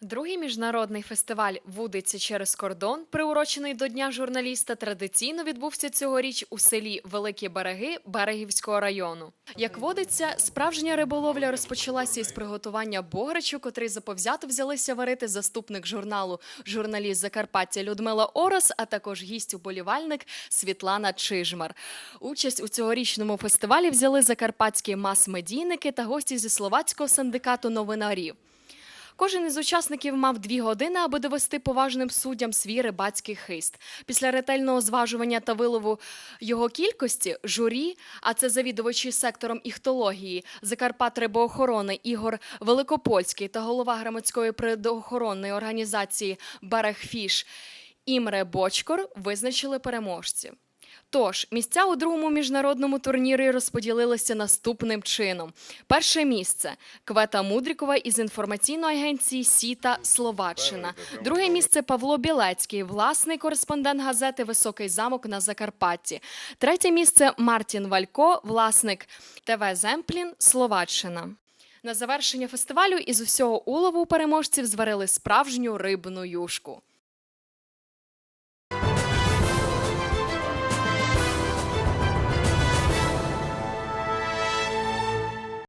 Другий міжнародний фестиваль Вудиці через кордон, приурочений до Дня журналіста, традиційно відбувся цьогоріч у селі Великі Береги Берегівського району. Як водиться, справжня риболовля розпочалася із приготування бограчу, котрий заповзято взялися варити заступник журналу журналіст Закарпаття Людмила Орос, а також гість-уболівальник Світлана Чижмар. Участь у цьогорічному фестивалі взяли закарпатські мас-медійники та гості зі словацького синдикату новинарів. Кожен із учасників мав дві години, аби довести поважним суддям свій рибацький хист. Після ретельного зважування та вилову його кількості журі, а це завідувачі сектором іхтології, Закарпат рибоохорони Ігор Великопольський та голова громадської природоохоронної організації Берегфіш Імре Бочкор визначили переможців. Тож місця у другому міжнародному турнірі розподілилися наступним чином: перше місце Квета Мудрікова із інформаційної агенції Сіта Словаччина. Друге місце Павло Білецький, власний кореспондент газети Високий замок на Закарпатті. Третє місце Мартін Валько, власник ТВ Земплін, Словаччина. На завершення фестивалю із усього улову переможців зварили справжню рибну юшку.